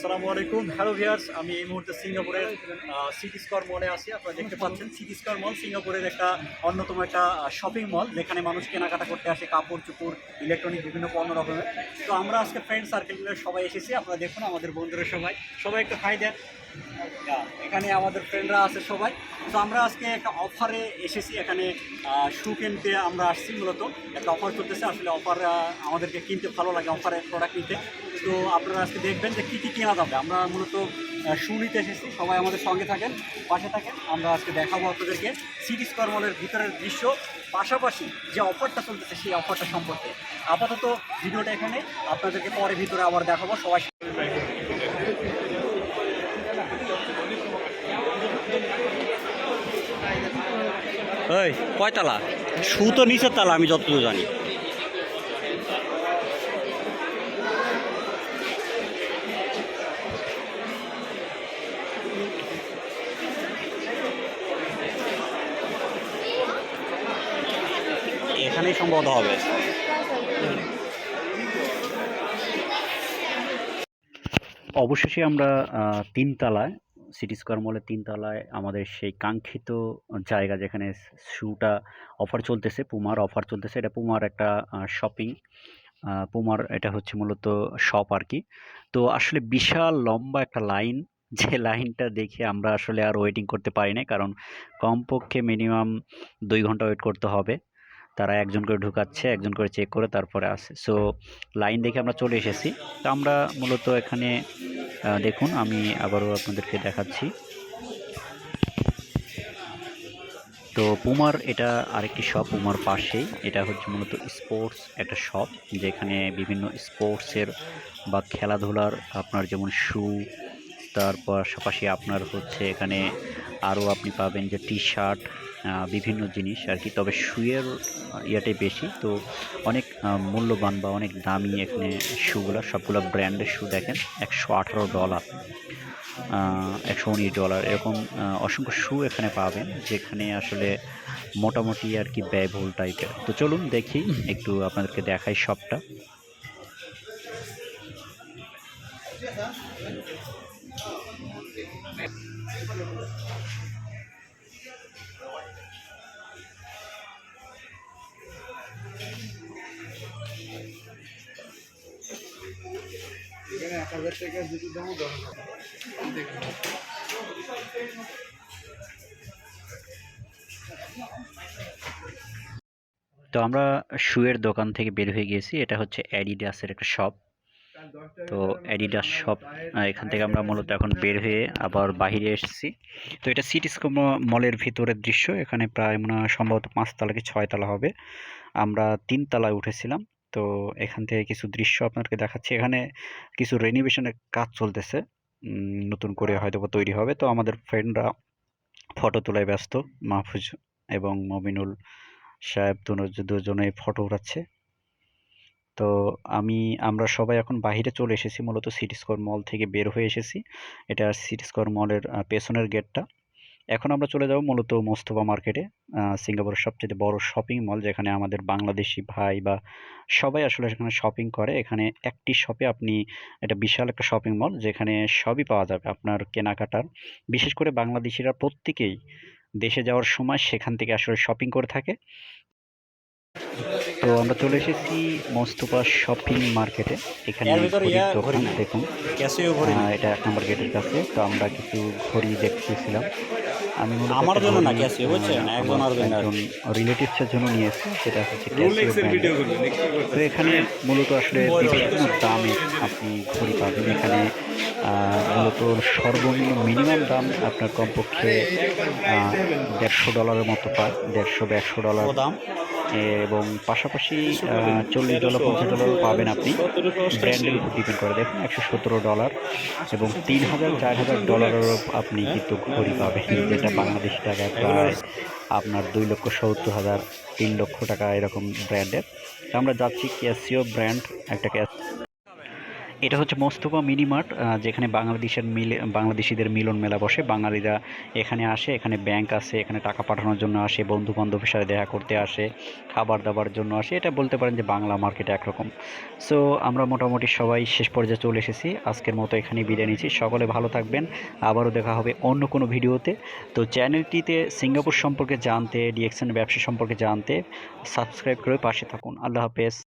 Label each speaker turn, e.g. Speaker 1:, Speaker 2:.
Speaker 1: আসসালামু আলাইকুম। Hello viewers আমি এই মুহূর্তে সিঙ্গাপুরের সিটি স্কোয়ার মলে আছি। আপনারা দেখতে পাচ্ছেন সিটি স্কোয়ার মল সিঙ্গাপুরের একটা অন্যতম একটা শপিং মল যেখানে মানুষ কেনাকাটা করতে আসে, কাপড় চোপড় ইলেকট্রনিক বিভিন্ন পণ্য রকমের। তো আমরা আজকে ফ্রেন্ড সার্কেলের সবাই এসেছি। আপনারা দেখুন আমাদের বন্ধুরা সবাই। সবাই একটু খাই দেন এখানে আমাদের ফ্রেন্ডরা আছে সবাই। তো আমরা আজকে একটা অফারে এসেছি। এখানে শু কিনতে আমরা আসছি মূলত। একটা অফার চলতেছে। আসলে অফার আমাদেরকে কিনতে ভালো লাগে অফারে প্রোডাক্ট নিতে। তো আপনারা আজকে দেখবেন যে কী কী কেনা যাবে। আমরা মূলত শু নিতে এসেছি, সবাই আমাদের সঙ্গে থাকেন, পাশে থাকেন। আমরা আজকে দেখাবো আপনাদেরকে সিটি স্কোয়ার মলের ভিতরের দৃশ্য, পাশাপাশি যে অফারটা চলতেছে সেই অফারটা সম্পর্কে। আপাতত ভিডিওটা এখানে, আপনাদেরকে পরে ভিতরে আবার দেখাবো, সবাই ওই কয়তলা? শু তো নিচের তালা, আমি যতদূর জানি। এখানেই সম্ভবত হবে। অবশেষে আমরা তিনতলায়, সিটি স্কোয়ার মলের তিনতলায় আমাদের সেই কাঙ্ক্ষিত জায়গা যেখানে শুটা অফার চলতেছে, পুমার অফার চলতেছে, এটা পুমার একটা শপিং। পুমার এটা হচ্ছে মূলত শপ আর কি। তো আসলে বিশাল লম্বা একটা লাইন, যে লাইনটা দেখে আমরা আসলে আর ওয়েটিং করতে পারি না কারণ কমপক্ষে মিনিমাম দুই ঘণ্টা ওয়েট করতে হবে। তারা একজন করে ঢুকাচ্ছে, একজন করে চেক করে তারপরে আসে। সো লাইন দেখে আমরা চলে এসেছি। তো আমরা মূলত এখানে দেখুন, আমি আবারও আপনাদেরকে দেখাচ্ছি। তো পুমার এটা আরেকটি শপ পুমার পাশেই। এটা হচ্ছে মূলত স্পোর্টস একটা শপ যেখানে বিভিন্ন স্পোর্টসের বা খেলাধুলার আপনার যেমন শু তার পাশাপাশি আপনার হচ্ছে এখানে আরও আপনি পাবেন যে টি শার্ট বিভিন্ন জিনিস আর কি। তবে শুয়ের ইয়েটাই বেশি। তো অনেক মূল্যবান বা অনেক দামি এখানে শুগুলো, সবগুলো ব্র্যান্ডের শু দেখেন, একশো আঠারো ডলার একশো উনিশ ডলার এরকম অসংখ্য শু এখানে পাবেন, যেখানে আসলে মোটামুটি আর কি ব্যয়বহুল টাইপের তো চলুন দেখি, একটু আপনাদেরকে দেখাই সবটা।
Speaker 2: হাজার দশ দেখুন
Speaker 1: তো আমরা শুয়ের দোকান থেকে বের হয়ে গিয়েছি। এটা হচ্ছে অ্যাডিডাসের একটা শপ তো অ্যাডিডাস শপ এখান থেকে আমরা মূলত এখন বের হয়ে আবার বাইরে এসেছি। তো এটা সিটি মলের ভিতরের দৃশ্য। এখানে প্রায় মনে সম্ভবত পাঁচতলা কি ছয়তলা হবে। আমরা তিনতলায় উঠেছিলাম। তো এখান থেকে কিছু দৃশ্য আপনাকে দেখাচ্ছি। এখানে কিছু রেনিভেশনের কাজ চলতেছে। নতুন করে হয়তো তৈরি হবে। তো আমাদের ফ্রেন্ডরা ফটো তোলায় ব্যস্ত। মাহফুজ এবং মমিনুল সাহেব দুজনেই ফটো উঠাচ্ছে তো আমি, আমরা সবাই এখন বাইরে চলে এসেছি। মূলত সিটি স্কোয়ার মল থেকে বের হয়ে এসেছি। এটা সিটি স্কোয়ার মলের পেছনের গেটটা এখন আমরা চলে যাব মূলত মোস্তফা মার্কেটে সিঙ্গাপুরের সবচেয়ে বড় শপিং মল যেখানে আমাদের বাংলাদেশি ভাই বা সবাই আসলে সেখানে শপিং করে। এখানে একটি শপে আপনি, এটা বিশাল একটা শপিং মল যেখানে সবই পাওয়া যাবে আপনার কেনাকাটার। বিশেষ করে বাংলাদেশিরা প্রত্যেকেই দেশে যাওয়ার সময় সেখান থেকে আসলে শপিং করে থাকে। তো আমরা চলে এসেছি মোস্তফা শপিং মার্কেটে। এখানে ঘড়ির দোকান দেখুন।
Speaker 3: ক্যাসিও
Speaker 1: এটা এক নম্বর গেটের কাছে। তো আমরা কিছু ঘড়ি দেখতেছিলাম। আমি
Speaker 3: আমার জন্য না, ক্যাসিও, বুঝছেন? একজন আর
Speaker 1: একজন রিলেটিভসের জন্য নিয়েছি সেটা হচ্ছে তো এখানে মূলত আসলে বিভিন্ন দামে আপনি ঘড়ি পাবেন। এখানে মূলত সর্বনিম্ন মিনিমাম দাম আপনার কমপক্ষে দেড়শো ডলারের মতো পায় দেড়শো বা একশো ডলার
Speaker 3: দাম?
Speaker 1: এবং পাশাপাশি চল্লিশ ডলার, পঞ্চাশ ডলার পাবেন আপনি ব্র্যান্ডের উপর ডিপেন্ড করে। দেখুন, একশো সতেরো ডলার এবং তিন হাজার, চার হাজার ডলারেরও আপনি কিন্তু ঘড়ি পাবেন। যেটা বাংলাদেশ টাকায় প্রায় আপনার দুই লক্ষ সত্তর হাজার, তিন লক্ষ টাকা এরকম ব্র্যান্ডের। আমরা যাচ্ছি ক্যাসিও ব্র্যান্ড একটা ক্যাস এটা হচ্ছে মোস্তফা মিনি মার্ট যেখানে বাংলাদেশের মিল, বাংলাদেশিদের মিলন মেলা বসে। বাঙালিরা এখানে আসে, এখানে ব্যাংক আছে, এখানে টাকা পাঠানোর জন্য আসে বন্ধু বান্ধবের সাথে দেখা করতে আসে খাবার দাবার জন্য আসে। এটা বলতে পারেন যে বাংলা মার্কেট একরকম। সো আমরা মোটামুটি সবাই শেষ পর্যায়ে চলে এসেছি। আজকের মতো এখানেই বিদায় নিচ্ছি। সকলে ভালো থাকবেন। আবারও দেখা হবে অন্য কোনো ভিডিওতে। তো চ্যানেলটিতে সিঙ্গাপুর সম্পর্কে জানতে ডিএক্সএন ব্যবসা সম্পর্কে জানতে সাবস্ক্রাইব করে পাশে থাকুন। আল্লাহ হাফেজ।